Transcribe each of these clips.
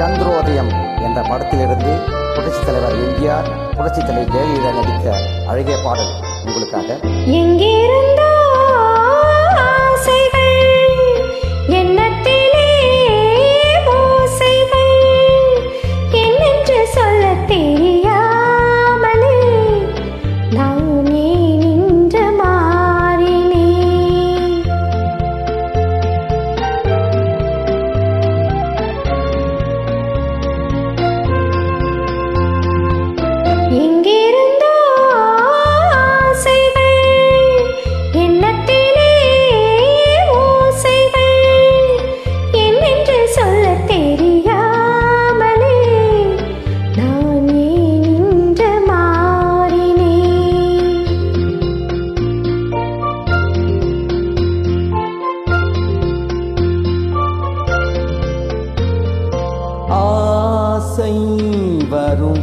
சந்திரோதயம் என்ற படத்திலிருந்து புரட்சித் தலைவர் எம்ஜிஆர் புரட்சித் தலைவர் ஜெயலலிதா நடித்த அழகிய பாடல் உங்களுக்காக. எங்கிருந்தோ ஆசைகள் தெரியாமலே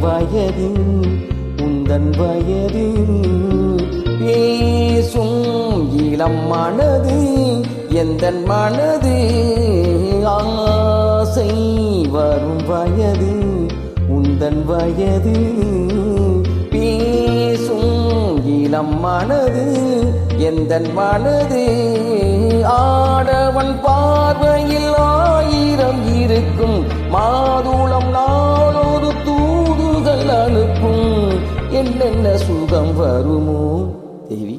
வயது உந்தன் வயது பேசும் இளம் மனது எந்த மனது? ஆசை வரும் வயது உந்தன் வயது. பேசும் இளம் மனது எந்த மனது? ஆடவன் பார்வையில் ஆயிரம் இருக்கும். மாதுளம் நாளொரு என்னென்ன சுகம் வருமோ தேவி?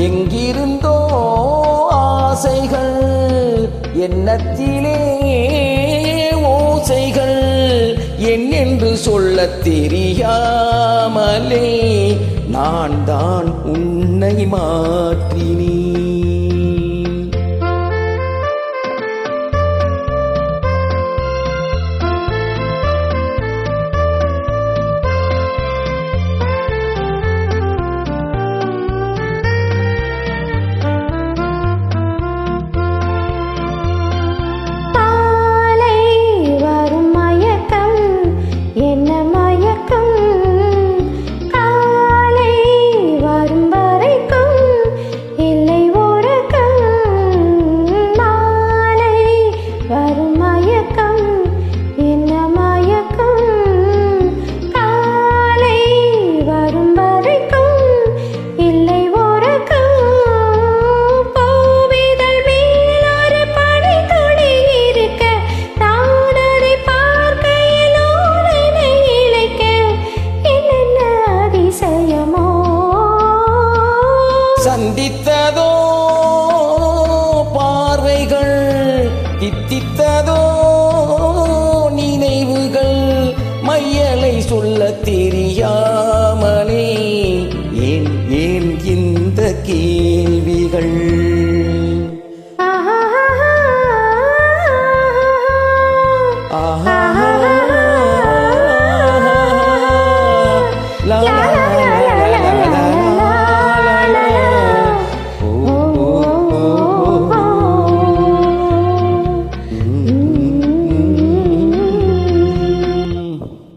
எங்கிருந்தோ ஆசைகள் எண்ணத்திலே ஓசைகள் என்னென்று சொல்ல தெரியாமலே நான் தான் உன்னை மாற்றின தித்தித்ததோ நினைவுகள் மையலை சொல்ல தெரியாமலே. ஏன் ஏன் இந்த கேள்விகள்? ஆஹா. la la